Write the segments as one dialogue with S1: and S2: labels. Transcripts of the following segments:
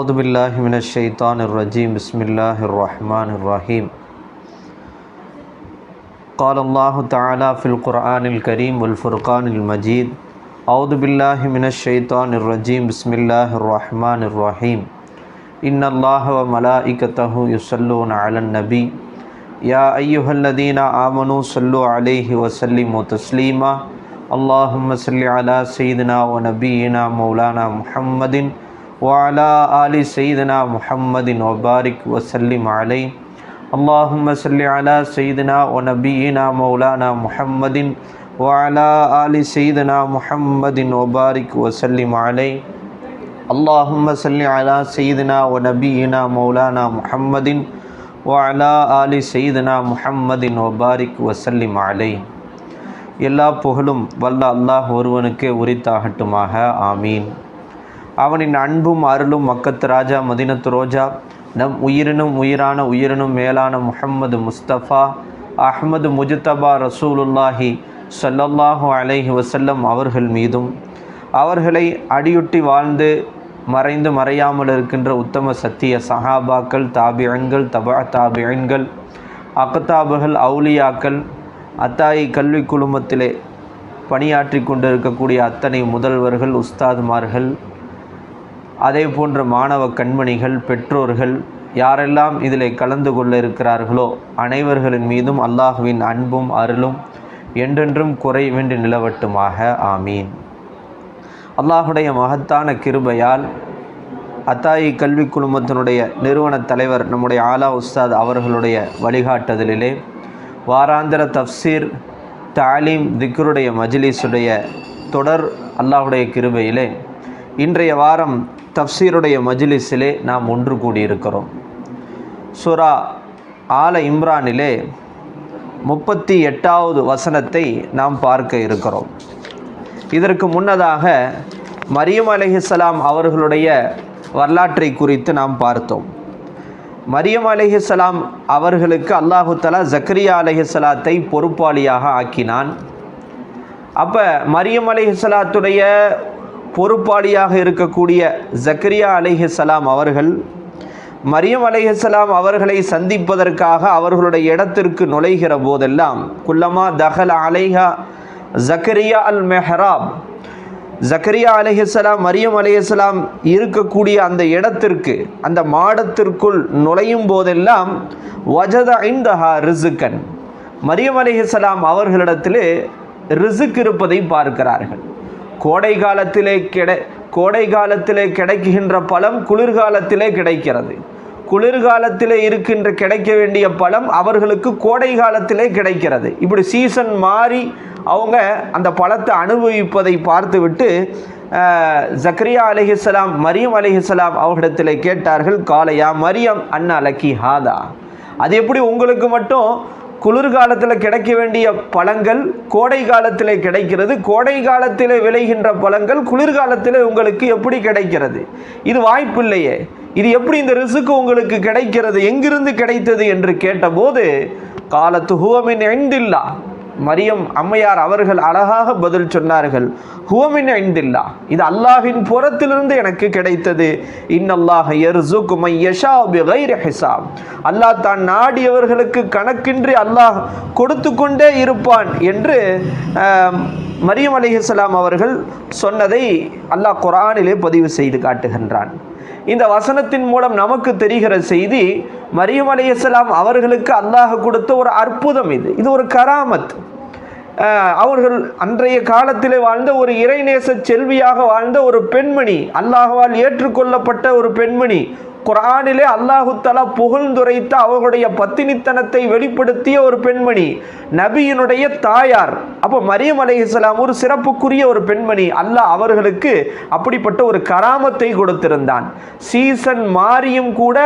S1: أعوذ بالله من الشيطان الرجيم. بسم الله الرحمن الرحيم. قال الله تعالى في القرآن الكريم والفرقان المجيد أعوذ بالله من الشيطان الرجيم. بسم الله الرحمن الرحيم. إن الله وملائكته يصلون على النبي. يا أيها الذين آمنوا صلوا عليه وسلموا تسليما. اللهم صل على سيدنا ونبينا مولانا محمد وعلى آل سيدنا محمد وبارك وسلم عليه اللهم صل على سيدنا ونبينا مولانا محمد وعلى آل سيدنا محمد وبارك وسلم عليه اللهم صل على سيدنا ونبينا مولانا محمد وعلى آل سيدنا محمد وبارك وسلم عليه எல்லா புகழும் வல்ல அல்லாஹ் ஒருவனுக்கே உரித்தாகட்டுமாக ஆமீன் அவனின் அன்பும் அருளும் மக்கத்து ராஜா மதினத்து ரோஜா நம் உயிரினும் உயிரான உயிரினும் மேலான முஹம்மது முஸ்தபா அஹமது முஜ்தபா ரசூலுல்லாஹி சல்லல்லாஹு அலைஹி வசல்லம் அவர்கள் மீதும். அவர்களை அடியொட்டி வாழ்ந்து மறைந்து மறையாமல் இருக்கின்ற உத்தம சத்திய சஹாபாக்கள் தாபியன்கள் தபா தாபியன்கள் அக்கத்தாபுகள் அவுலியாக்கள் அத்தாயி கல்வி குழுமத்திலே பணியாற்றி கொண்டிருக்கக்கூடிய அத்தனை முதல்வர்கள் உஸ்தாதுமார்கள் அதே போன்ற மாணவ கண்மணிகள் பெற்றோர்கள் யாரெல்லாம் இதில் கலந்து கொள்ள இருக்கிறார்களோ அனைவர்களின் மீதும் அல்லாஹுவின் அன்பும் அருளும் என்றென்றும் குறைவென்று நிலவட்டுமாக. ஆமீன். அல்லாஹுடைய மகத்தான கிருபையால் அத்தாயி கல்வி குழுமத்தினுடைய நிறுவன தலைவர் நம்முடைய ஆலா உஸ்தாத் அவர்களுடைய வழிகாட்டுதலிலே வாராந்திர தப்சீர் தாலீம் திக்ருடைய மஜிலிஸுடைய தொடர் அல்லாஹுடைய கிருபையிலே இன்றைய வாரம் தப்சீருடைய மஜ்லிஸிலே நாம் ஒன்று கூடியிருக்கிறோம். சுரா ஆல இம்ரானிலே முப்பத்தி எட்டாவது வசனத்தை நாம் பார்க்க இருக்கிறோம். இதற்கு முன்னதாக மரியம் அலிஹிஸ்லாம் அவர்களுடைய வரலாற்றை குறித்து நாம் பார்த்தோம். மரியம் அலிஹிஸ்லாம் அவர்களுக்கு அல்லாஹு தலா ஜக்கரியா அலிஹிஸ்லாத்தை பொறுப்பாளியாக ஆக்கினான். அப்போ மரியம் அலிஹிஸ்லாத்துடைய பொறுப்பாளியாக இருக்கக்கூடிய ஜக்கரியா அலிஹிஸ்லாம் அவர்கள் மரியம் அலைஹலாம் அவர்களை சந்திப்பதற்காக அவர்களுடைய இடத்திற்கு நுழைகிற போதெல்லாம் குல்லமா தஹல் அலைஹா ஜக்கரியா அல் மெஹராப் ஜக்கரியா அலைஹலாம் மரியம் அலைஹலாம் இருக்கக்கூடிய அந்த இடத்திற்கு அந்த மாடத்திற்குள் நுழையும் போதெல்லாம் வஜத ஐந்தஹா ரிசுக்கன் மரியம் அலைஹலாம் அவர்களிடத்திலே ரிசுக் இருப்பதை பார்க்கிறார்கள். கோடை காலத்திலே கிடை கோடை காலத்திலே கிடைக்கின்ற பழம் குளிர்காலத்திலே கிடைக்கிறது. குளிர்காலத்திலே இருக்கின்ற கிடைக்க வேண்டிய பழம் அவர்களுக்கு கோடை காலத்திலே கிடைக்கிறது. இப்படி சீசன் மாறி அவங்க அந்த பழத்தை அனுபவிப்பதை பார்த்துவிட்டு ஜக்ரியா அலிஹிஸ்லாம் மரியம் அலிஹிஸ்லாம் அவர்களிடத்தில் கேட்டார்கள் காலையா மரியம் அண்ணா லக்கி ஹாதா? அது எப்படி உங்களுக்கு மட்டும் குளிர்காலத்தில் கிடைக்க வேண்டிய பழங்கள் கோடை காலத்தில் கிடைக்கிறது. கோடை காலத்தில் விளைகின்ற பழங்கள் குளிர்காலத்தில் உங்களுக்கு எப்படி கிடைக்கிறது? இது வாய்ப்பில்லையே. இது எப்படி இந்த ரிசுக்கு உங்களுக்கு கிடைக்கிறது? எங்கிருந்து கிடைத்தது என்று கேட்டபோது காலத்து ஹுவமின் எண்டில்லா மரியம் அம்மையார் அவர்கள் அழகாக பதில் சொன்னார்கள். ஹுவமின் ஐந்தில்லா இது அல்லாஹின் புறத்திலிருந்து எனக்கு கிடைத்தது. இன்னல்லாஹ் எர்சுக் யஷா பிகைர் ஹிசாப். அல்லாஹ் தான் நாடியவர்களுக்கு கணக்கின்றி அல்லாஹ் கொடுத்து கொண்டே இருப்பான் என்று மரியம் அலிஹலாம் அவர்கள் சொன்னதை அல்லாஹ் குரானிலே பதிவு செய்து காட்டுகின்றான். இந்த வசனத்தின் மூலம் நமக்கு தெரிகிற செய்தி மரியம் அலிஹலாம் அவர்களுக்கு அல்லாஹ் கொடுத்த ஒரு அற்புதம் இது. இது ஒரு கராமத். அவர்கள் அன்றைய காலத்திலே வாழ்ந்த ஒரு இறைநேச செல்வியாக வாழ்ந்த ஒரு பெண்மணி அல்லாஹால் ஏற்றுக்கொள்ளப்பட்ட ஒரு பெண்மணி குரானிலே அல்லாஹுத்தலா புகழ்ந்துரைத்த அவர்களுடைய பத்தினித்தனத்தை வெளிப்படுத்திய ஒரு பெண்மணி நபியினுடைய தாயார். அப்போ மரியம் அலை இஸ்லாம் ஒரு சிறப்புக்குரிய ஒரு பெண்மணி. அல்லாஹ் அவர்களுக்கு அப்படிப்பட்ட ஒரு கராமத்தை கொடுத்திருந்தான். சீசன் மாறியும் கூட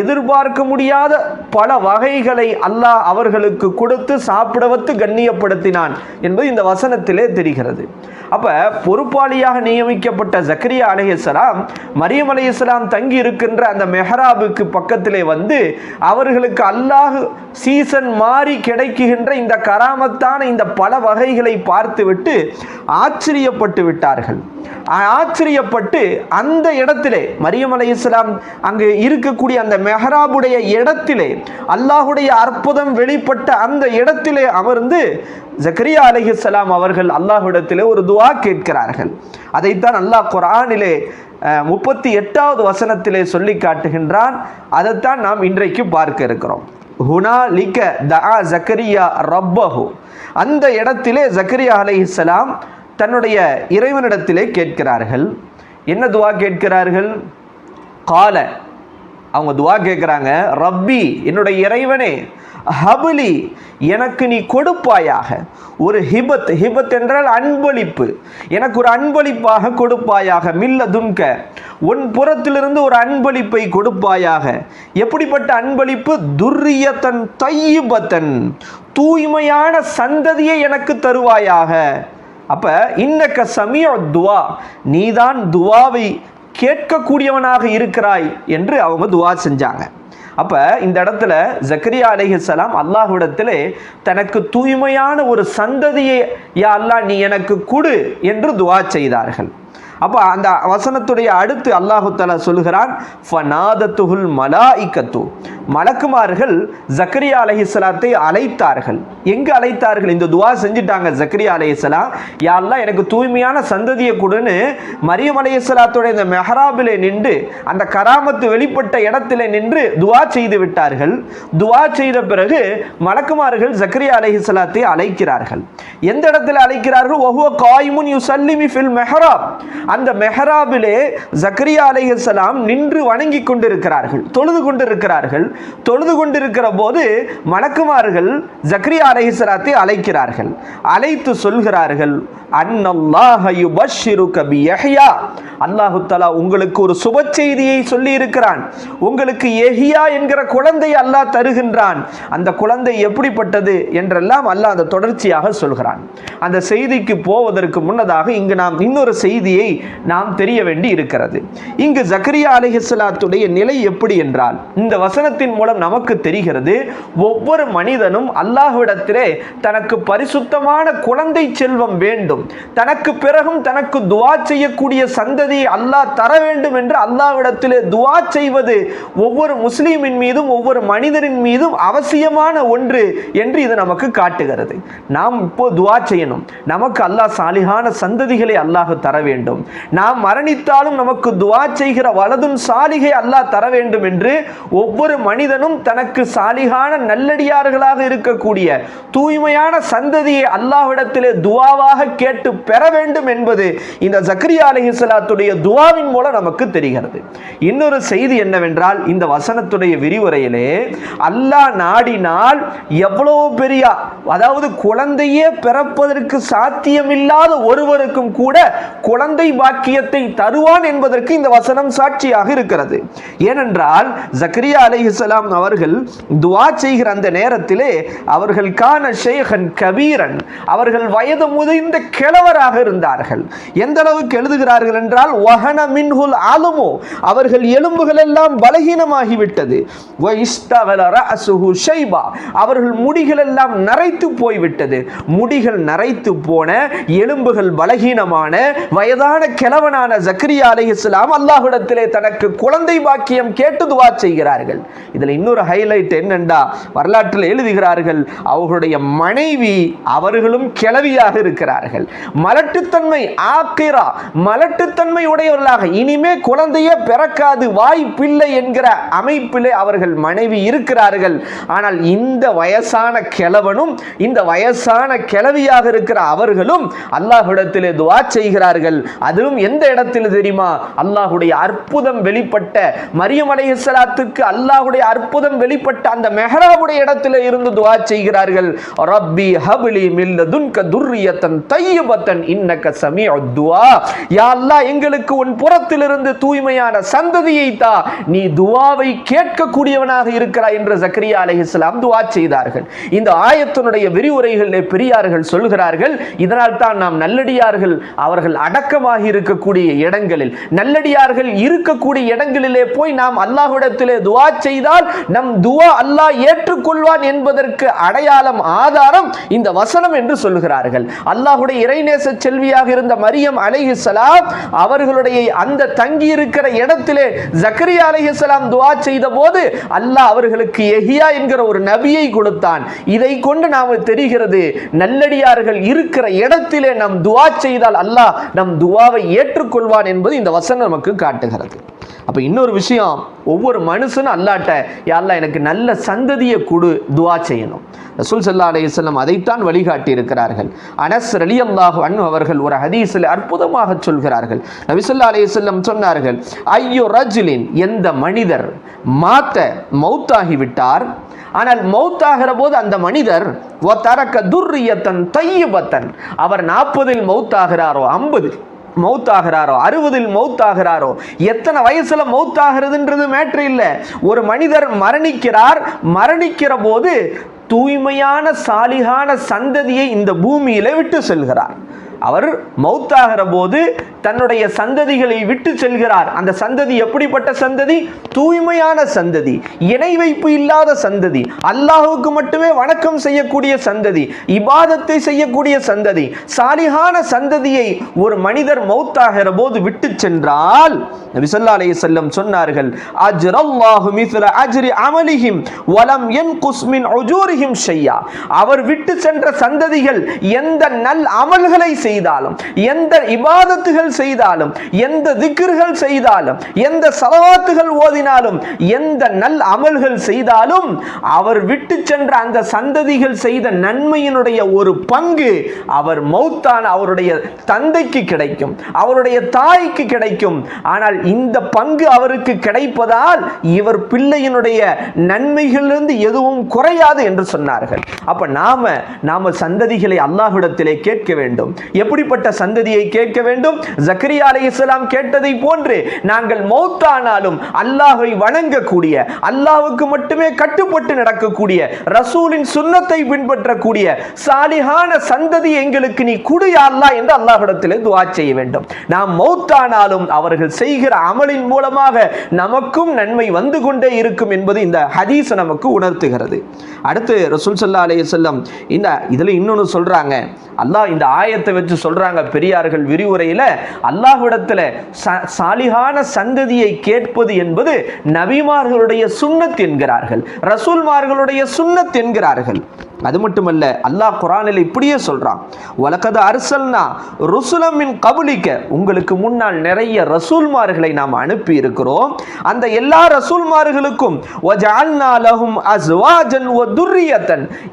S1: எதிர்பார்க்க முடியாத பல வகைகளை அல்லாஹ் அவர்களுக்கு கொடுத்து சாப்பிடவத்து கண்ணியப்படுத்தினான் என்பது இந்த வசனத்திலே தெரிகிறது. அப்போ பொறுப்பாளியாக நியமிக்கப்பட்ட ஜக்கரியா அலைஹிஸ்லாம் மரியம் அலைஹிஸ்லாம் தங்கி இருக்கின்ற அந்த மெஹராபுக்கு பக்கத்திலே வந்து அவர்களுக்கு அல்லாஹ் சீசன் மாறி கிடைக்குகின்ற இந்த கராமத்தான இந்த பல வகைகளை பார்த்துவிட்டு ஆச்சரியப்பட்டு விட்டார்கள். ஆச்சரியப்பட்டு அந்த இடத்திலே மரியம் அலை இஸ்லாம் அங்கு இருக்கக்கூடிய அந்த மெஹராபுடைய இடத்திலே அல்லாஹுடைய அற்புதம் வெளிப்பட்ட அந்த இடத்திலே அமர்ந்து ஜக்கரியா அலிஹலாம் அவர்கள் அல்லாஹுடத்திலே ஒரு துவா கேட்கிறார்கள். அதைத்தான் அல்லாஹ் குரானிலே முப்பத்தி எட்டாவது வசனத்திலே சொல்லி காட்டுகின்றான். அதைத்தான் நாம் இன்றைக்கு பார்க்க இருக்கிறோம். ஹுனா லிக்க தா ஜக்கரியா ரப்பஹு. அந்த இடத்திலே ஜக்கரியா அலைஹிஸ்லாம் தன்னுடைய இறைவனிடத்திலே கேட்கிறார்கள். என்ன துவா கேட்கிறார்கள்? கால. அவங்க துவா கேட்குறாங்க ரப்பி என்னுடைய இறைவனே ஹபுலி எனக்கு நீ கொடுப்பாயாக. ஒரு ஹிபத் ஹிபத் என்றால் அன்பளிப்பு. எனக்கு ஒரு அன்பளிப்பாக கொடுப்பாயாக. மில்ல துன்க உன் புறத்திலிருந்து ஒரு அன்பளிப்பை கொடுப்பாயாக. எப்படிப்பட்ட அன்பளிப்பு? துர்ரியத்தன் தையுபத்தன் தூய்மையான சந்ததியை எனக்கு தருவாயாக. அப்போ இன்னக்க சமியோ துவா நீதான் துவாவை கேட்கக்கூடியவனாக இருக்கிறாய் என்று அவங்க துவா செஞ்சாங்க. அப்போ இந்த இடத்துல ஜக்கரியா அலிஹலாம் அல்லாஹ்விடத்திலே தனக்கு தூய்மையான ஒரு சந்ததியை யா அல்லாஹ் நீ எனக்கு கொடு என்று துவா செய்தார்கள். அப்போ அந்த வசனத்துடைய அடுத்து அல்லாஹு தலா சொல்கிறான் ஃபனாதத்துகுல் மலாஇக்கத்து மலக்குமார்கள் ஜக்கரியா அலஹிஸ்லாத்தை அழைத்தார்கள். எங்கு அழைத்தார்கள்? இந்த துவா செஞ்சுட்டாங்க ஜக்கரியா அலையலாம் யாரெல்லாம் எனக்கு தூய்மையான சந்ததியை கொடுன்னு. மரியம் அலையலாத்துடைய இந்த மெஹராபிலே நின்று அந்த கராமத்து வெளிப்பட்ட இடத்துல நின்று துவா செய்து விட்டார்கள். துவா செய்த பிறகு மலக்குமார்கள் ஜக்கரியா அலைஹிஸ்லாத்தை அழைக்கிறார்கள். எந்த இடத்துல அழைக்கிறார்கள்? ஒவ்வொரு காய்முன் யூ சல்லிமி ஃபில் மெஹராப். அந்த மெஹராபிலே ஜக்கரியா அலைஹிஸ்லாம் நின்று வணங்கி கொண்டிருக்கிறார்கள் தொழுது கொண்டிருக்கிறார்கள். தொழுது கொண்டிருக்கிற போது மலக்குமார்கள் ஜக்ரியா அலைஹிஸ்லாத்தை அழைக்கிறார்கள். அழைத்து சொல்கிறார்கள் அல்லாஹு தலா உங்களுக்கு ஒரு சுப செய்தியை சொல்லி இருக்கிறான் உங்களுக்கு எஹியா என்கிற குழந்தை அல்லாஹ் தருகின்றான். அந்த குழந்தை எப்படிப்பட்டது என்றெல்லாம் அல்லாஹ் அந்த தொடர்ச்சியாக சொல்கிறான். அந்த செய்திக்கு போவதற்கு முன்னதாக இங்கு நாம் இன்னொரு செய்தியை நாம் தெரிய வேண்டி இருக்கிறது. இங்கு ஜக்கரியா அலிஹலாத்துடைய நிலை எப்படி என்றால் இந்த வசனத்தின் மூலம் நமக்கு தெரிகிறது ஒவ்வொரு மனிதனும் அல்லாஹ்விடத்திலே தனக்கு பரிசுத்தமான குழந்தை செல்வம் வேண்டும். தனக்கு பிறகும் தனக்கு துவா செய்யக்கூடிய சந்ததி அல்லாஹ் தர வேண்டும் என்று அல்லாஹ்விடத்திலே துவா செய்வது ஒவ்வொரு முஸ்லீமின் மீதும் ஒவ்வொரு மனிதனின் மீதும் அவசியமான ஒன்று என்று இது நமக்கு காட்டுகிறது. நாம் இப்போ துவா செய்யணும். நமக்கு அல்லாஹ் சாலிகான சந்ததிகளை அல்லாஹ் தர வேண்டும். நாம் மரணித்தாலும் நமக்கு துவா செய்கிற வலதும் சாலிகை அல்லாஹ் தர வேண்டும் என்று ஒவ்வொரு மனிதனும் தனக்கு சாலிகான நல்லடியார்களாக இருக்கக்கூடிய தூய்மையான சந்ததியை அல்லாஹ்விடத்திலே துவாவாக கேட்டு பெற வேண்டும் என்பது இந்த ஜக்ரியா அலிஹலாத்துடைய துவாவின் மூலம் நமக்கு தெரிகிறது. இன்னொரு செய்தி என்னவென்றால் இந்த வசனத்துடைய விரிவுரையிலே அல்லாஹ் நாடினால் எவ்வளவு பெரிய அதாவது குழந்தையே பிறப்பதற்கு சாத்தியமில்லாத ஒருவருக்கும் கூட குழந்தை பாக்கியத்தை தருவான் என்பதற்கு இந்த வசனம் சாட்சியாக இருக்கிறது. ஏனென்றால் ஜக்ரியா அலிஹலாம் அவர்கள் துவா செய்கிற அந்த நேரத்திலே அவர்கள் காண ஷேகன் கபீரன் அவர்கள் வயது முதிர்ந்த கிழவராக இருந்தார்கள். எந்த அளவுக்கு எழுதுகிறார்கள் என்றால் வஹன மின்ஹுல் ஆலுமோ அவர்கள் எலும்புகள் எல்லாம் பலகீனமாகிவிட்டது. அவர்கள் முடிகள் எல்லாம் நரைத்து போய்விட்டது. முடிகள் நரைத்து போன எலும்புகள் பலகீனமான வயதான கிழவனான ஜக்கரியா அலை இஸ்லாம் அல்லாஹிடத்திலே தனக்கு குழந்தை பாக்கியம் கேட்டு துவா செய்கிறார்கள். இதில் இன்னொரு ஹைலைட் என்னென்றா வரலாற்றில் எழுதுகிறார்கள் அவர்களுடைய மனைவி அவர்களும் கிளவியாக இருக்கிறார்கள். மலட்டுத்தன்மை ஆக்கிரா மலட்டுத்தன்மை உடையவர்களாக இனிமே குழந்தையே பிறக்காது வாய்ப்பில்லை என்கிற அமைப்பிலே அவர்கள் மனைவி இருக்கிறார்கள். ஆனால் இந்த வயசான கிழவனும் இந்த வயசான கிழவியாக இருக்கிற அவர்களும் அல்லாஹ்விடத்திலே துவா செய்கிறார்கள். அதுவும் எந்த இடத்தில் தெரியுமா? அல்லாஹுடைய அற்புதம் வெளிப்பட்ட மரியம் அலைஹிஸ்ஸலாத்துக்கு அல்லாஹுடைய அற்புதம் வெளிப்பட்ட அந்த மெஹராவுடைய இடத்துல இருந்து துவா செய்கிறார்கள். ரப்பி ஹபிலி மில்ல துன்க துர்ரியத்தன் தையபத்தன் இன்னக்க சமீஉ துவா. யா அல்லாஹ் எங்களுக்கு உன் புறத்திலிருந்து தூய்மையான சந்ததியை தா. நீ துவாவை கேட்கக்கூடியவனாக இருக்கிறாய் என்று ஜக்கரியா அலைஹிஸ்ஸலாம் துவா செய்தார்கள். இந்த ஆயத்தினுடைய விரிவுரைகளிலே பெரியார்கள் சொல்கிறார்கள் இதனால் தான் நாம் நல்லடியார்கள் அவர்கள் அடக்கமாக உருவாகி இருக்கக்கூடிய இடங்களில் நல்லடியார்கள் இருக்கக்கூடிய இடங்களிலே போய் நாம் அல்லாஹ்விடத்திலே துவா செய்தால் நம் துவா அல்லாஹ் ஏற்றுக்கொள்வான் என்பதற்கு அடையாளம் ஆதாரம் இந்த வசனம் என்று சொல்கிறார்கள் அல்லாஹுடைய இறைநேச செல்வியாக இருந்த மரியம் அலைஹிசலாம் அவர்களுடைய அந்த தங்கி இருக்கிற இடத்திலே ஜக்கரியா அலைஹிசலாம் துவா செய்த போது அல்லாஹ் அவர்களுக்கு எஹியா என்கிற ஒரு நபியை கொடுத்தான். இதை கொண்டு நாம் தெரிகிறது நல்லடியார்கள் இருக்கிற இடத்திலே நம் துவா செய்தால் அல்லாஹ் நம் துவா துவாவை ஏற்றுக்கொள்வான் என்பது இந்த வசனம் நமக்கு காட்டுகிறது. அப்போ இன்னொரு விஷயம் ஒவ்வொரு மனுஷனும் அல்லாட்ட யாரெல்லாம் எனக்கு நல்ல சந்ததியை கொடு துவா செய்யணும். ரசூல் சல்லா அலையம் அதைத்தான் வழிகாட்டி இருக்கிறார்கள் அனஸ் அலி அல்லாஹு அன்னு அவர்கள் ஒரு ஹதீஸில் அற்புதமாக சொல்கிறார்கள். நபிசல்லா அலையம் சொன்னார்கள் ஐயோ ரஜுலின் எந்த மனிதர் மாத்த மௌத்தாகி விட்டார்? ஆனால் மௌத்தாகிற போது அந்த மனிதர் "வ தரக்க துர்ரியத்தன் தையபத்தன் அவர் நாற்பதில் மௌத்தாகிறாரோ ஐம்பது மௌத்தாகிறாரோ? அறுபதில் மௌத்தாகிறாரோ? எத்தனை வயசுல மௌத்தாகிறதுன்றது மேட்ரு இல்லை. ஒரு மனிதர் மரணிக்கிறார். மரணிக்கிற போது தூய்மையான சாலிகான சந்ததியை இந்த பூமியில விட்டு செல்கிறார். அவர் மௌத்தாகிற போது தன்னுடைய சந்ததிகளை விட்டு செல்கிறார். அந்த சந்ததி எப்படிப்பட்ட சந்ததி? தூய்மையான சந்ததி இணை வைப்பு இல்லாத சந்ததி அல்லாஹுக்கு மட்டுமே வணக்கம் செய்யக்கூடிய சந்ததி இபாதத்தை செய்யக்கூடிய சந்ததி சாலிகான சந்ததியை ஒரு மனிதர் மௌத்தாகிற போது விட்டு சென்றால் நபி அலைய செல்லம் சொன்னார்கள் அஜ்ரல்லாஹு மிஸ்ல அஜ்ரி அமலிஹிம் வலம் யன்குஸ் மின் உஜூரிஹிம் ஷையா. அவர் விட்டு சென்ற சந்ததிகள் எந்த நல் அமல்களை செய்ய செய்தாலும் எந்த இபாதத்துகள் செய்தாலும் எந்த திக்ர்கள் செய்தாலும் எந்த சலவாத்துகள் ஓதினாலும் எந்த நல் அமல்கள் செய்தாலும் அவர் விட்டு சென்ற அந்த சந்ததிகள் செய்த நன்மையினுடைய ஒரு பங்கு அவர் மௌத்தான அவருடைய தந்தைக்கு கிடைக்கும் அவருடைய தாய்க்கு கிடைக்கும். ஆனால் இந்த பங்கு அவருக்கு கிடைப்பதால் இவர் பிள்ளையினுடைய நன்மைகளிலிருந்து எதுவும் குறையாது என்று சொன்னார்கள். அப்ப நாம நாம சந்ததிகளை அல்லாஹ்விடத்திலே கேட்க வேண்டும். எப்படிப்பட்ட சந்ததியை கேட்க வேண்டும்? ஜக்கரியா அலைஹிஸ்ஸலாம் கேட்டதை போன்று நாங்கள் மௌத்தானாலும் அல்லாஹை வணங்கக்கூடிய அல்லாவுக்கு மட்டுமே கட்டுப்பட்டு நடக்கக்கூடிய ரசூலின் சுண்ணத்தை பின்பற்றக்கூடிய சாலிகான சந்ததி எங்களுக்கு நீ குடு என்று அல்லாஹ்விடத்திலே துவா செய்ய வேண்டும். நாம் மௌத்தானாலும் அவர்கள் செய்கிற அமலின் மூலமாக நமக்கும் நன்மை வந்து கொண்டே இருக்கும் என்பது இந்த ஹதீஸ் நமக்கு உணர்த்துகிறது. அடுத்து ரசூல் சல்லா அலைஹி வஸல்லம் இந்த இதுல இன்னொன்னு சொல்றாங்க. அல்லாஹ் இந்த ஆயத்தை வச்சு சொல்றாங்க பெரியார்கள் விரிவுரையில அல்லாஹ்விடத்துல ச- சாலிகான சந்ததியை கேட்பது என்பது நபிமார்களுடைய சுண்ணத் என்கிறார்கள் ரசூல்மார்களுடைய சுண்ணத் என்கிறார்கள். அது மட்டுமல்ல அல்லாஹ் குரானில் இப்படியே சொல்றான் வழக்கது அரசல்னா ருசுலமின் கபுலிக்க உங்களுக்கு முன்னால் நிறைய ரசூல்மார்களை நாம் அனுப்பி இருக்கிறோம் அந்த எல்லா ரசூல்மார்களுக்கும் அஸ்வாஜன்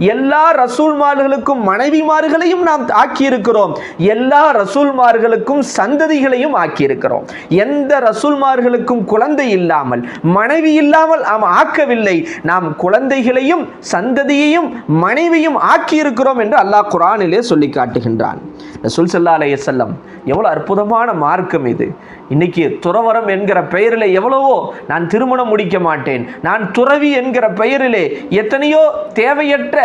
S1: எல்லா ரசூல்மார்களுக்கும் மனைவிமார்களையும் நாம் ஆக்கி இருக்கிறோம் எல்லா ரசூல்மார்களுக்கும் சந்ததிகளையும் ஆக்கியிருக்கிறோம். எந்த ரசூல்மார்களுக்கும் குழந்தை இல்லாமல் மனைவி இல்லாமல் நாம் ஆக்கவில்லை. நாம் குழந்தைகளையும் சந்ததியையும் மனைவியும் ஆக்கியிருக்கிறோம் என்று அல்லாஹ் குரானிலே சொல்லி காட்டுகின்றான் ரசூல் சல்லா செல்லம் எவ்வளோ அற்புதமான மார்க்கம் இது. இன்னைக்கு துறவரம் என்கிற பெயரில் எவ்வளவோ நான் திருமணம் முடிக்க மாட்டேன் நான் துறவி என்கிற பெயரிலே எத்தனையோ தேவையற்ற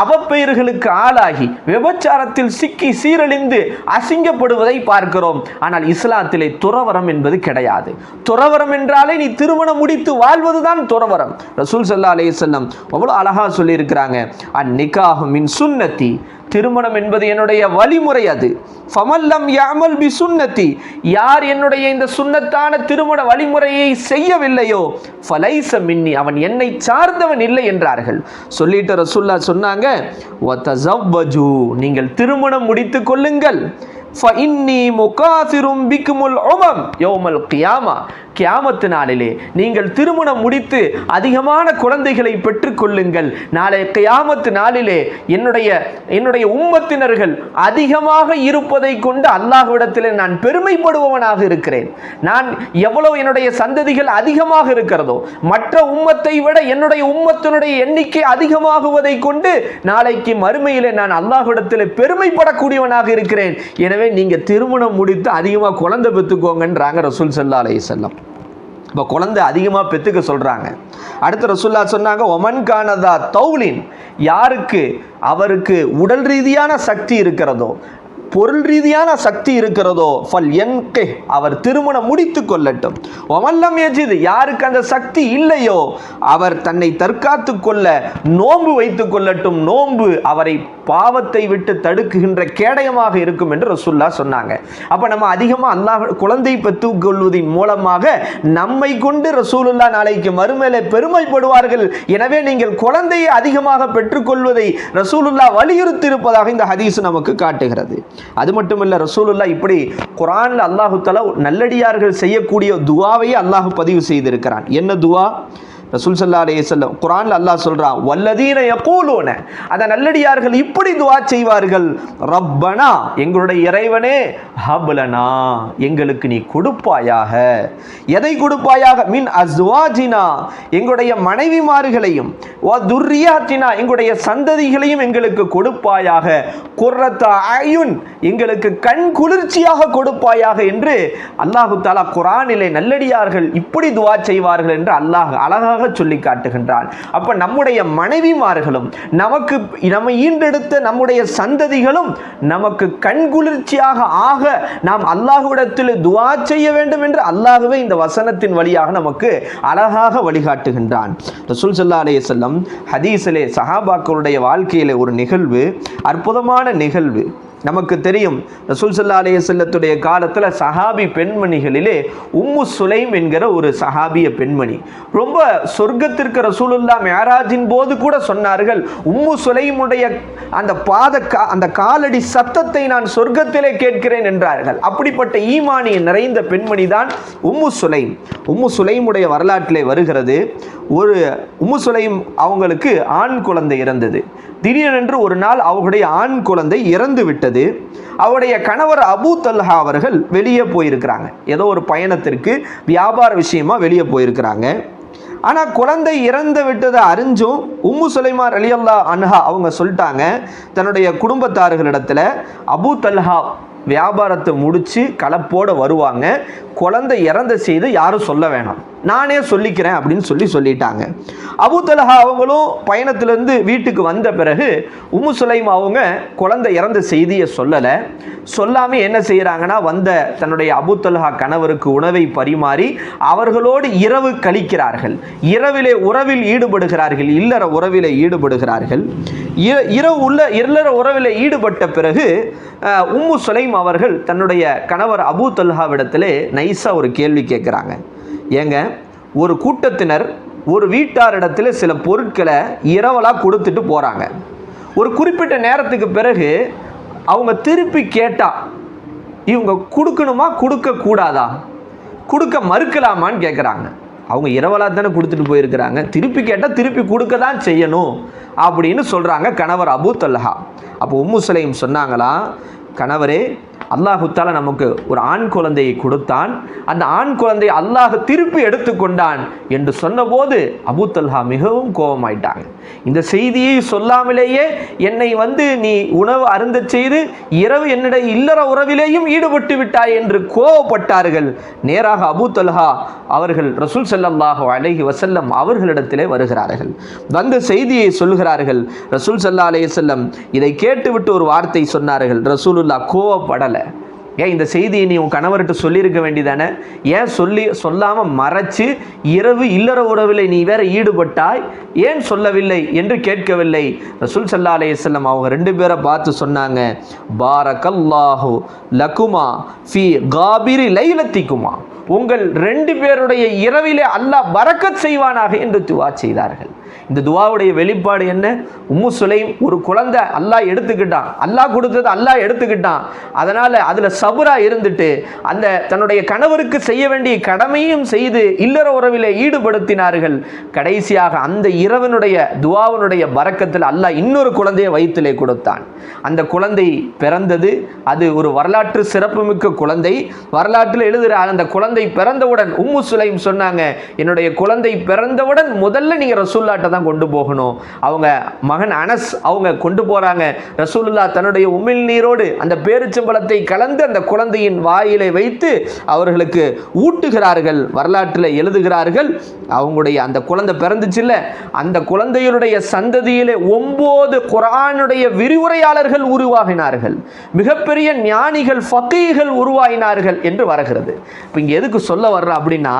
S1: அவப்பெயர்களுக்கு ஆளாகி விபச்சாரத்தில் சிக்கி சீரழிந்து அசிங்கப்படுவதை பார்க்கிறோம். ஆனால் இஸ்லாத்திலே துறவரம் என்பது கிடையாது. துறவரம் என்றாலே நீ திருமணம் முடித்து வாழ்வதுதான் துறவரம். ரசூல் சல்லா செல்லம் அவ்வளோ அழகா சொல்லியிருக்கிறாங்க. அந்நிக்காஹு மின் சுன்னத்தி திருமணம் என்பது என்னுடைய வழிமுறை அது. ஃபமல்லம் யாமல் பி சுன்னத்தி யார் என்னுடைய இந்த சுன்னத்தான திருமண வழிமுறையை செய்யவில்லையோ ஃபலைச மின்னி அவன் என்னை சார்ந்தவன் இல்லை என்றார்கள். சொல்லிட்டு ரசுல்லா சொன்னாங்க நீங்கள் திருமணம் முடித்து கொள்ளுங்கள். ஃபஇன்னி முகாசிரும் பிக்குமுல் உமம் கியாமா கியாமத்து நாளிலே நீங்கள் திருமணம் முடித்து அதிகமான குழந்தைகளை பெற்றுக்கொள்ளுங்கள் நாளை கியாமத்து நாளிலே என்னுடைய என்னுடைய உம்மத்தினர்கள் அதிகமாக இருப்பதை கொண்டு அல்லாஹ்விடத்திலே நான் பெருமைப்படுபவனாக இருக்கிறேன் நான் எவ்வளவு என்னுடைய சந்ததிகள் அதிகமாக இருக்கிறதோ மற்ற உம்மத்தை விட என்னுடைய உம்மத்தினுடைய எண்ணிக்கை அதிகமாகுவதை கொண்டு நாளைக்கு மறுமையிலே நான் அல்லாஹ்விடத்தில் பெருமைப்படக்கூடியவனாக இருக்கிறேன் எனவே நீங்க திருமணம் முடித்து அதிகமாக குழந்தை பெற்றுக்கோங்கன்றாங்க ரசூல் சல்லா அலைய செல்லம் இப்போ குழந்தை அதிகமாக பெற்றுக்க சொல்கிறாங்க அடுத்து ரசுல்லா சொன்னாங்க ஒமன் கானதா தௌலின்? யாருக்கு? அவருக்கு உடல் ரீதியான சக்தி இருக்கிறதோ பொருள் ரீதியான சக்தி இருக்கிறதோ ஃபல் என்கே அவர் திருமணம் முடித்து கொள்ளட்டும். ஒமல்லம் எஜிது யாருக்கு அந்த சக்தி இல்லையோ அவர் தன்னை தற்காத்து கொள்ள நோன்பு வைத்துக் கொள்ளட்டும். நோன்பு அவரை பாவத்தை விட்டு தடுக்குகின்ற கேடயமாக இருக்கும் என்று ரசுல்லா சொன்னாங்க. அப்போ நம்ம அதிகமாக அல்லாஹ் குழந்தை பெற்றுக் கொள்வதின் மூலமாக நம்மை கொண்டு ரசூலுல்லா நாளைக்கு மறுமேலே பெருமைப்படுவார்கள். எனவே நீங்கள் குழந்தையை அதிகமாக பெற்றுக்கொள்வதை ரசூலுல்லா வலியுறுத்தி இருப்பதாக இந்த ஹதீஸ் நமக்கு காட்டுகிறது. அது மட்டுமல்ல ரசூலுல்லா இப்படி குரான் அல்லாஹு தலா நல்லடியார்கள் செய்யக்கூடிய துவாவையே அல்லாஹ் பதிவு செய்திருக்கிறான். என்ன துவா? ரசூல் சல்லா அலைஹி செல்லம் குர்ஆன்ல அல்லாஹ் சொல்றான் வல்லதீன எப்போலோன அந்த நல்லடியார்கள் இப்படி துவா செய்வார்கள். ரப்பனா எங்களுடைய இறைவனே ஹபலனா எங்களுக்கு நீ கொடுப்பாயாக. எதை கொடுப்பாயாக? மின் அஸ்வாஜினா எங்களுடைய மனைவிமார்களையும் வ துர்ரியாத்தினா எங்களுடைய சந்ததிகளையும் எங்களுக்கு கொடுப்பாயாக. குர்ரத்த அயுன் எங்களுக்கு கண் குளிர்ச்சியாக கொடுப்பாயாக. என்று அல்லாஹு தாலா குரானிலே நல்லடியார்கள் இப்படி துவா செய்வார்கள் என்று அல்லாஹ் அழகாக சொல்லி காட்டுகின்றான் அப்ப நம்முடைய மனைவிமார்களும் நமக்கு நம்ம ஈண்டெடுத்த நம்முடைய சந்ததிகளும் நமக்கு கண்குளிர்ச்சியாக ஆக நாம் அல்லாஹ்விடத்தில் துவா செய்ய வேண்டும் என்று அல்லாஹுவே இந்த வசனத்தின் வழியாக நமக்கு அழகாக வழிகாட்டுகின்றான். ரசூல் சல்லா அலைய செல்லம் ஹதீஸிலே சஹாபாக்களுடைய வாழ்க்கையிலே ஒரு நிகழ்வு அற்புதமான நிகழ்வு. நமக்கு தெரியும் ரசூல் சல்லா அலைஹி செல்லத்துடைய காலத்தில் சஹாபி பெண்மணிகளிலே உம்மு சுலைம் என்கிற ஒரு சஹாபிய பெண்மணி. ரொம்ப சொர்க்கத்திற்கு ரசூலுல்லா மேராஜின் போது கூட சொன்னார்கள் உம்மு சுலைமுடைய அந்த பாத கா- அந்த காலடி சத்தத்தை நான் சொர்க்கத்திலே கேட்கிறேன் என்றார்கள். அப்படிப்பட்ட ஈமானிய நிறைந்த பெண்மணி தான் உம்மு சுலைம். உம்மு சுலைமுடைய வரலாற்றிலே வருகிறது ஒரு உம்மு சுலைம் அவங்களுக்கு ஆண் குழந்தை இறந்தது. திடீரென்று ஒரு நாள் அவர்களுடைய ஆண் குழந்தை இறந்து விட்டது. அவருடைய கணவர் அபூ தல்ஹா அவர்கள் வெளியே போயிருக்கிறாங்க. ஏதோ ஒரு பயணத்திற்கு வியாபார விஷயமா வெளியே போயிருக்கிறாங்க. ஆனால் குழந்தை இறந்து விட்டதை அறிஞ்சும் உம்மு சுலைமார் அலியல்லா அன்ஹா அவங்க சொல்லிட்டாங்க தன்னுடைய குடும்பத்தார்களிடத்தில் அபூ தல்ஹா வியாபாரத்தை முடித்து கலப்போட வருவாங்க. குழந்தை இறந்த செய்து யாரும் சொல்ல வேணாம். நானே சொல்லிக்கிறேன் அப்படின்னு சொல்லி சொல்லிட்டாங்க. அபுதலஹா அவங்களும் பயணத்திலேருந்து வீட்டுக்கு வந்த பிறகு உம்மு சுலைம் அவங்க குழந்தை இறந்த செய்தியை சொல்லலை. சொல்லாமல் என்ன செய்கிறாங்கன்னா வந்த தன்னுடைய அபுதலஹா கணவருக்கு உணவை பரிமாறி அவர்களோடு இரவு கழிக்கிறார்கள். இரவிலே உறவில் ஈடுபடுகிறார்கள் இல்லற உறவிலே ஈடுபடுகிறார்கள். இரவு உள்ள இல்லற உறவில் ஈடுபட்ட பிறகு உம்மு சுலைம் அவர்கள் தன்னுடைய கணவர் அபூ தல்ஹாவிடத்திலே நைஸாக ஒரு கேள்வி கேட்குறாங்க. ஏங்க ஒரு கூட்டத்தினர் ஒரு வீட்டாரிடத்தில் சில பொருட்களை இரவலாக கொடுத்துட்டு போகிறாங்க ஒரு குறிப்பிட்ட நேரத்துக்கு பிறகு அவங்க திருப்பி கேட்டால் இவங்க கொடுக்கணுமா கொடுக்கக்கூடாதா? கொடுக்க மறுக்கலாமான்னு கேட்குறாங்க. அவங்க இரவலாக தானே கொடுத்துட்டு போயிருக்கிறாங்க. திருப்பி கேட்டால் திருப்பி கொடுக்க தான் செய்யணும் அப்படின்னு சொல்கிறாங்க கணவர் அபு தல்ஹா. அப்போ உம்மு சொன்னாங்களாம் சொன்னாங்களா கணவரே அல்லாஹுத்தால நமக்கு ஒரு ஆண் குழந்தையை கொடுத்தான். அந்த ஆண் குழந்தையை அல்லாஹ் திருப்பி எடுத்துக்கொண்டான் என்று சொன்னபோது அபூ தல்ஹா மிகவும் கோபமாயிட்டாங்க. இந்த செய்தியை சொல்லாமலேயே என்னை வந்து நீ உணவு அருந்தச் செய்து இரவு என்னுடைய இல்லற உறவிலேயும் ஈடுபட்டு விட்டாய் என்று கோபப்பட்டார்கள். நேராக அபூ தல்ஹா அவர்கள் ரசூல் செல்லல்லாஹு அலைஹி வசல்லம் அவர்களிடத்திலே வருகிறார்கள். வந்து செய்தியை சொல்கிறார்கள். ரசூல் சல்லா அலைஹி வஸல்லம் இதை கேட்டுவிட்டு ஒரு வார்த்தை சொன்னார்கள். ரசூலுல்லாஹ் கோவப்படலை ஏன் இந்த செய்தியை நீ உன் கணவர்கிட்ட சொல்லியிருக்க வேண்டியதானே? ஏன் சொல்லி சொல்லாமல் மறைச்சு இரவு இல்லற உறவில் நீ வேற ஈடுபட்டாய்? ஏன் சொல்லவில்லை என்று கேட்கவில்லை. ரசூல் சல்லா அலையம் அவங்க ரெண்டு பேரை பார்த்து சொன்னாங்க பாரகல்லாஹு லகுமா ஃபி காபிரி லைலத்திக்குமா உங்கள் ரெண்டு பேருடைய இரவிலே அல்லாஹ் வரக்கத் செய்வானாக என்று துவா செய்தார்கள். இந்த துவாவுடைய வெளிப்பாடு என்ன? உம்மு சுலைம் ஒரு குழந்தை அல்லாஹ் எடுத்துக்கிட்டான். அல்லாஹ் கொடுத்தது அல்லாஹ் எடுத்துக்கிட்டான். அதனால் அதில் சபுரா இருந்துட்டு அந்த தன்னுடைய கணவருக்கு செய்ய வேண்டிய கடமையும் செய்து இல்லற உறவில் ஈடுபடுத்தினார்கள். கடைசியாக அந்த இரவனுடைய துவாவினுடைய பறக்கத்தில் அல்லாஹ் இன்னொரு குழந்தையை வயிற்றிலே கொடுத்தான். அந்த குழந்தை பிறந்தது. அது ஒரு வரலாற்று சிறப்புமிக்க குழந்தை. வரலாற்றில் எழுதுகிற அந்த குழந்தை பிறந்தவுடன் உம்மு சுலைம் சொன்னாங்க என்னுடைய குழந்தை பிறந்தவுடன் முதல்ல நீங்கள் ரசூல்லா ரசூல்லாட்ட தான் கொண்டு போகணும். அவங்க மகன் அனஸ் அவங்க கொண்டு போகிறாங்க ரசூலுல்லா தன்னுடைய உமிழ் நீரோடு அந்த பேரிச்சம்பழத்தை கலந்து அந்த குழந்தையின் வாயிலை வைத்து அவர்களுக்கு ஊட்டுகிறார்கள் வரலாற்றில் எழுதுகிறார்கள். அவங்களுடைய அந்த குழந்தை பிறந்துச்சுல்ல அந்த குழந்தையினுடைய சந்ததியிலே ஒம்பது குரானுடைய விரிவுரையாளர்கள் உருவாகினார்கள். மிகப்பெரிய ஞானிகள் ஃபக்கீகள் உருவாகினார்கள் என்று வருகிறது. இப்போ இங்கே எதுக்கு சொல்ல வர்ற அப்படின்னா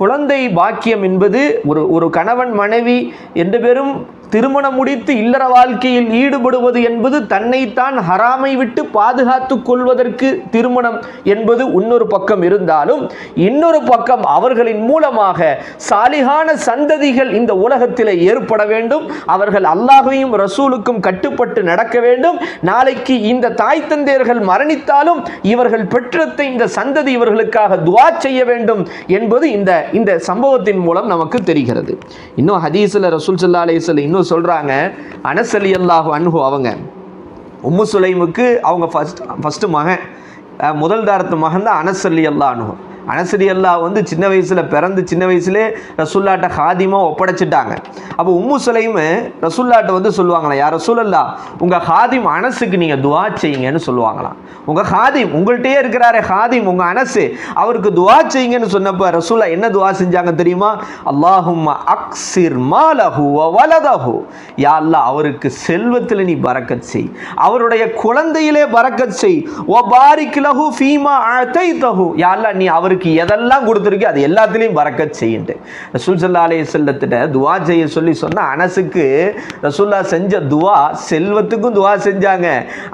S1: குழந்தை பாக்கியம் என்பது ஒரு ஒரு கணவன் மனைவி ரெண்டு பேரும் திருமணம் முடித்து இல்லற வாழ்க்கையில் ஈடுபடுவது என்பது தன்னைத்தான் ஹராமை விட்டு பாதுகாத்து கொள்வதற்கு திருமணம் என்பது இன்னொரு பக்கம் இருந்தாலும் இன்னொரு பக்கம் அவர்களின் மூலமாக சாலிகான சந்ததிகள் இந்த உலகத்தில் ஏற்பட வேண்டும். அவர்கள் அல்லாஹையும் ரசூலுக்கும் கட்டுப்பட்டு நடக்க வேண்டும். நாளைக்கு இந்த தாய் தந்தையர்கள் மரணித்தாலும் இவர்கள் பெற்றத்த இந்த சந்ததி இவர்களுக்காக துவா செய்ய வேண்டும் என்பது இந்த இந்த சம்பவத்தின் மூலம் நமக்கு தெரிகிறது. இன்னும் ஹதீஸில் ரசூல் சல்லா அலைஹிஸ்ஸலாம் இன்னும் சொல்கிறாங்க அனசலி அல்லாஹ் அன்ஹு அவங்க. உம்மு சுலைமுக்கு அவங்க ஃபஸ்ட் ஃபஸ்ட்டு மகன். முதல் தாரத்து மகன் தான் அனசல்லி அல்லாஹ் அனுகு அனசரி அல்லா வந்து சின்ன வயசில் பிறந்து சின்ன வயசுலே ரசுல்லாட்ட ஹாதிமாக ஒப்படைச்சிட்டாங்க. அப்போ உம்மு சுலைமு ரசுல்லாட்ட வந்து சொல்லுவாங்களாம் யார் ரசூலல்லா உங்கள் ஹாதிம் அனசுக்கு நீங்கள் துவா செய்யுங்கன்னு சொல்லுவாங்களாம். உங்கள் ஹாதிம் உங்கள்கிட்டயே இருக்கிறாரே ஹாதிம் உங்கள் அனசு அவருக்கு துவா செய்யுங்கன்னு சொன்னப்போ ரசூல்லா என்ன துவா செஞ்சாங்க தெரியுமா? அல்லாஹும் அக்சிர் மாலஹு வலதஹு. யா அல்லா அவருக்கு செல்வத்தில் நீ பறக்கச் செய். அவருடைய குழந்தையிலே பறக்கச் செய். ஓ பாரிக் லஹு ஃபீமா அதைதஹு யா அல்லா நீ அவர் அவருக்கு எதெல்லாம் கொடுத்துருக்கோ அது எல்லாத்துலேயும் வரக்க செய்யின்ட்டு ரசூல் சல்லா அலைஹி செல்லத்திட்ட துவா செய்ய சொல்லி சொன்ன அனசுக்கு ரசூல்லா செஞ்ச துவா செல்வத்துக்கும் துவா செஞ்சாங்க.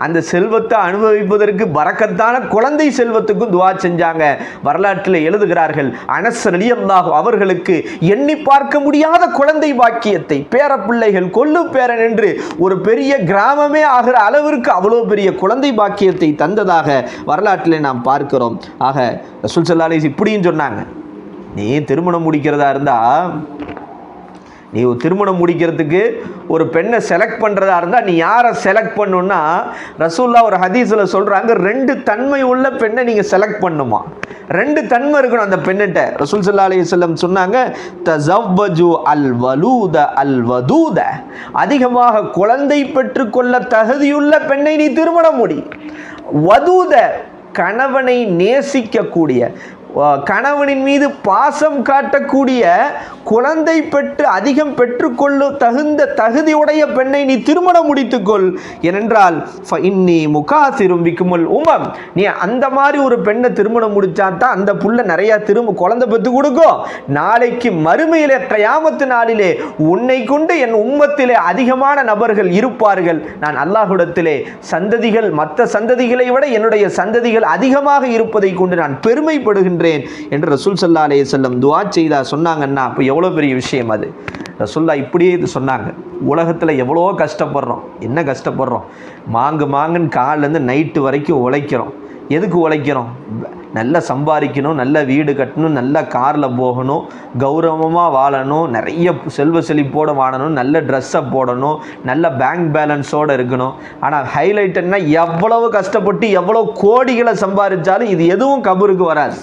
S1: அந்த செல்வத்தை அனுபவிப்பதற்கு வரக்கத்தான குழந்தை செல்வத்துக்கும் துவா செஞ்சாங்க. வரலாற்றில் எழுதுகிறார்கள் அனஸ் ரலியல்லாஹு அவர்களுக்கு எண்ணி பார்க்க முடியாத குழந்தை பாக்கியத்தை பேரப்பிள்ளைகள் கொல்லு பேரன் என்று ஒரு பெரிய கிராமமே ஆகிற அளவிற்கு அவ்வளோ பெரிய குழந்தை பாக்கியத்தை தந்ததாக வரலாற்றில் நாம் பார்க்கிறோம். ஆக ரசூல் சல்லா காலேஜ் இப்படின்னு சொன்னாங்க. நீ திருமணம் முடிக்கிறதா இருந்தால் நீ திருமணம் முடிக்கிறதுக்கு ஒரு பெண்ணை செலக்ட் பண்ணுறதா இருந்தால் நீ யாரை செலக்ட் பண்ணுன்னா ரசூல்லா ஒரு ஹதீஸில் சொல்கிறாங்க ரெண்டு தன்மை உள்ள பெண்ணை நீங்கள் செலக்ட் பண்ணுமா? ரெண்டு தன்மை இருக்கணும் அந்த பெண்ணிட்ட ரசூல் சல்லா அலி சொல்லம் சொன்னாங்க தசவ்வஜு அல் வலூத அல் வதூத அதிகமாக குழந்தை பெற்றுக்கொள்ள தகுதியுள்ள பெண்ணை நீ திருமணம் முடி. வதூத கணவனை நேசிக்கக்கூடிய கணவனின் மீது பாசம் காட்டக்கூடிய குழந்தை பெற்று அதிகம் பெற்றுக்கொள்ளும் தகுந்த தகுதியுடைய பெண்ணை நீ திருமணம் முடித்துக்கொள். ஏனென்றால் இன்னி முகாசிரும் பிக்குமுல் உமம். நீ அந்த மாதிரி ஒரு பெண்ணை திருமணம் முடிச்சா தான் அந்த புள்ள நிறையா திரும்ப குழந்தை பெற்று கொடுக்கும் நாளைக்கு மறுமையில் கயாமத்து நாளிலே உன்னை கொண்டு என் உம்மத்திலே அதிகமான நபர்கள் இருப்பார்கள். நான் அல்லாஹுடத்திலே சந்ததிகள் மற்ற சந்ததிகளை விட என்னுடைய சந்ததிகள் அதிகமாக இருப்பதை கொண்டு நான் பெருமைப்படுகின்றேன். என்று ரசூல் சல்லா அலைஹி செல்லம் துவா செய்தா சொன்னாங்கன்னா அப்போ எவ்வளோ பெரிய விஷயம் அது? ரசுல்லா இப்படியே இது சொன்னாங்க. உலகத்தில் எவ்வளோ கஷ்டப்படுறோம். என்ன கஷ்டப்படுறோம்? மாங்கு மாங்குன்னு காலிலேருந்து நைட்டு வரைக்கும் உழைக்கிறோம். எதுக்கு உழைக்கிறோம்? நல்லா சம்பாதிக்கணும் நல்ல வீடு கட்டணும் நல்ல காரில் போகணும் கௌரவமாக வாழணும் நிறைய செல்வ செழிப்போடு வாழணும் நல்ல ட்ரெஸ்ஸை போடணும் நல்ல பேங்க் பேலன்ஸோடு இருக்கணும். ஆனால் ஹைலைட் என்ன? எவ்வளவு கஷ்டப்பட்டு எவ்வளோ கோடிகளை சம்பாதிச்சாலும் இது எதுவும் கபருக்கு வராது.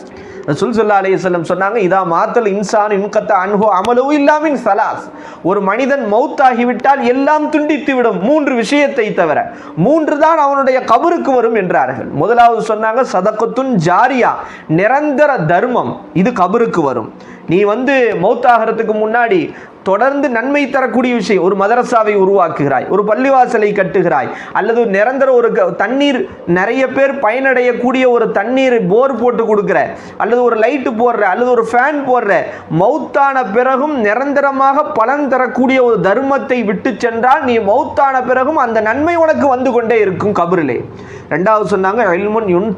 S1: ரசூல் சல்லா அலையம் சொன்னாங்க இதா மாத்தல் இன்சான் இன்கத்த அன்ஹோ அமலவு இல்லாமின் சலாஸ். ஒரு மனிதன் மௌத்தாகிவிட்டால் எல்லாம் துண்டித்து விடும் மூன்று விஷயத்தை தவிர மூன்று தான் அவனுடைய கபருக்கு வரும் என்றார்கள். முதலாவது சொன்னாங்க சதக்கத்துன் ஜாரியா நிரந்தர தர்மம் இது கபருக்கு வரும். நீ வந்து மௌத்தாகிறதுக்கு முன்னாடி தொடர்ந்து நன்மை தரக்கூடிய விஷயம் ஒரு மதரசாவை உருவாக்குகிறாய் ஒரு பள்ளிவாசலை கட்டுகிறாய் அல்லது நிரந்தர ஒரு க- தண்ணீர் நிறைய பேர் பயனடையக்கூடிய ஒரு தண்ணீர் போர் போட்டு கொடுக்குற அல்லது ஒரு லைட்டு போடுற அல்லது ஒரு ஃபேன் போடுற மௌத்தான பிறகும் நிரந்தரமாக பலன் தரக்கூடிய ஒரு தர்மத்தை விட்டு சென்றால் நீ மௌத்தான பிறகும் அந்த நன்மை உனக்கு வந்து கொண்டே இருக்கும் கபரிலே. ரெண்டாவது சொன்னாங்க இல்முன் யுன்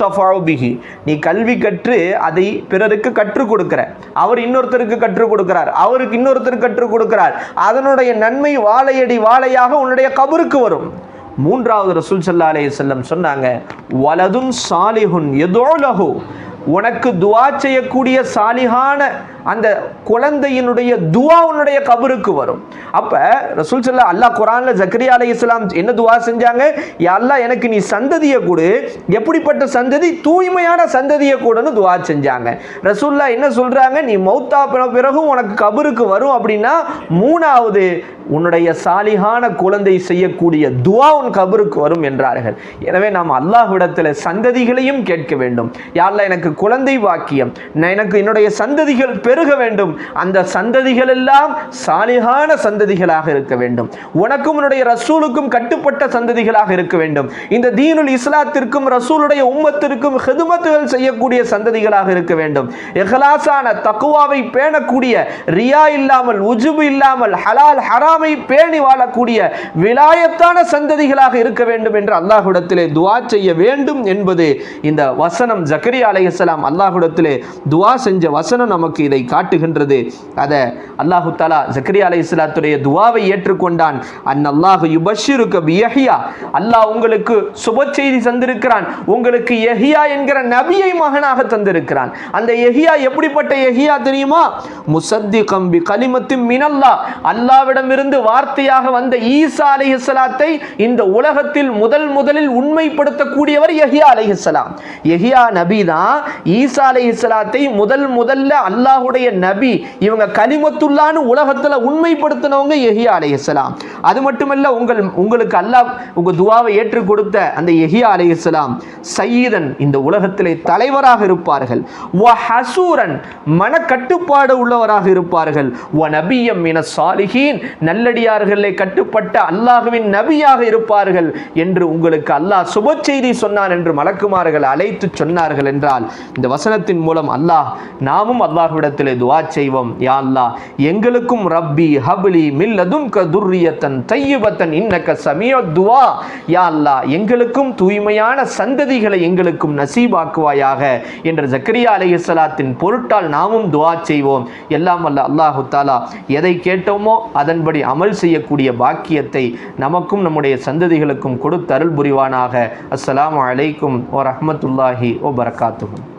S1: பிஹி. நீ கல்வி கற்று அதை பிறருக்கு கற்றுக் கொடுக்குற. அவர் இன்னொருத்தருக்கு கற்றுக் கொடுக்கிறார். அவருக்கு இன்னொருத்தருக்கு கற்றுக் கொடுக்கிறார். அதனுடைய நன்மை வாழையடி வாழையாக உன்னுடைய கபருக்கு வரும். மூன்றாவது ரசூல் சல்லா அலே செல்லம் சொன்னாங்க வலதும் சாலிஹுன் எதோ உனக்கு துவா செய்யக்கூடிய சாலிகான அந்த குழந்தையினுடைய துவா உன்னுடைய கபருக்கு வரும். அப்ப ரசூல் சல்லா அல்லாஹ் குரான்ல ஜக்கரியா அலை இஸ்லாம் என்ன துவா செஞ்சாங்க? அல்லாஹ் எனக்கு நீ சந்ததியை கொடு. எப்படிப்பட்ட சந்ததி? தூய்மையான சந்ததியை கூடன்னு துவா செஞ்சாங்க. ரசூல்லா என்ன சொல்றாங்க? நீ மௌத்தா பிறகும் உனக்கு கபருக்கு வரும் அப்படின்னா மூணாவது உன்னுடைய சாலிகான குழந்தை செய்யக்கூடிய துவா உன் கபருக்கு வரும் என்றார்கள். எனவே நாம் அல்லாஹ்விடத்தில் சந்ததிகளையும் கேட்க வேண்டும். யாரில் எனக்கு குழந்தை வாக்கியம். நான் எனக்கு என்னுடைய சந்ததிகள் பெரு பெருக வேண்டும். அந்த சந்ததிகள் எல்லாம் சாலிகான சந்ததிகளாக இருக்க வேண்டும். உனக்கும் உன்னுடைய ரசூலுக்கும் கட்டுப்பட்ட சந்ததிகளாக இருக்க வேண்டும். இந்த தீனுல் இஸ்லாத்திற்கும் ரசூலுடைய உம்மத்திற்கும் ஹெதுமத்துகள் செய்யக்கூடிய சந்ததிகளாக இருக்க வேண்டும். எஹலாசான தக்குவாவை பேணக்கூடிய ரியா இல்லாமல் உஜுபு இல்லாமல் ஹலால் ஹராமை பேணி வாழக்கூடிய விலாயத்தான சந்ததிகளாக இருக்க வேண்டும் என்று அல்லாஹுடத்திலே துவா செய்ய வேண்டும் என்பது இந்த வசனம். ஜக்கரியா அலைஹிஸ்ஸலாம் அல்லாஹுடத்திலே துவா செஞ்ச வசனம் நமக்கு இதை காட்டுகின்றது. அதை அல்லாஹு தாலா ஜக்கரியா அலைஹிஸ்ஸலாத்துடைய துவாவை ஏற்றுக்கொண்டான். அன் அல்லாஹு யுபஷிருக்க பியஹியா. அல்லாஹ் உங்களுக்கு சுப செய்தி தந்திருக்கிறான். உங்களுக்கு எஹியா என்கிற நபியை மகனாக தந்திருக்கிறான். அந்த எஹியா எப்படிப்பட்ட எஹியா தெரியுமா? முசத்தி கம்பி கலிமத்தின் மினல்லா. அல்லாவிடமிருந்து வார்த்தையாக வந்த ஈசா அலைஹிஸ்ஸலாத்தை இந்த உலகத்தில் முதல் முதலில் உண்மைப்படுத்தக்கூடியவர் எஹியா அலைஹிஸ்ஸலாம் யஹியா நபி தான் ஈசா அலைஹிஸ்ஸலாத்தை முதல் முதல்ல அல்லாஹுடைய அல்லாஹுடைய நபி இவங்க கனிமத்துள்ளான்னு உலகத்தில் உண்மைப்படுத்தினவங்க எஹியா அலைஹிஸ்ஸலாம் அது மட்டுமல்ல உங்கள் உங்களுக்கு அல்லாஹ் உங்கள் துவாவை ஏற்றுக் கொடுத்த அந்த எஹியா அலைஹிஸ்ஸலாம் சையீதன் இந்த உலகத்திலே தலைவராக இருப்பார்கள். வ ஹசூரன் மனக்கட்டுப்பாடு உள்ளவராக இருப்பார்கள். வ நபியம் என சாலிஹீன் நல்லடியார்களே கட்டுப்பட்ட அல்லாஹுவின் நபியாக இருப்பார்கள் என்று உங்களுக்கு அல்லாஹ் சுப செய்தி சொன்னான் என்று மலக்குமார்கள் அழைத்து சொன்னார்கள் என்றால் இந்த வசனத்தின் மூலம் அல்லாஹ் நாமும் அல்லாஹ்விடத்திலே துவா செய்வோம். யா அல்லாஹ் எங்களுக்கும் ரப்பி ஹபிலி மில்லதும் துர்ரியத்தன் தையபத்தன் இன்னக்க சமிய துவா. யா அல்லாஹ் எங்களுக்கும் தூய்மையான சந்ததிகளை எங்களுக்கும் நசீபாக்குவாயாக என்ற ஜக்கரியா அலைஹிஸ்ஸலாத்தின் பொருட்டால் நாமும் துவா செய்வோம். எல்லாம் அல்ல அல்லாஹு தாலா எதை கேட்டோமோ அதன்படி அமல் செய்யக்கூடிய பாக்கியத்தை நமக்கும் நம்முடைய சந்ததிகளுக்கும் கொடுத்தருள் புரிவானாக. அஸ்லாம் அலைக்கும் ஓ ரஹமத்துல்லாஹி ஓ பரகாத்துகும்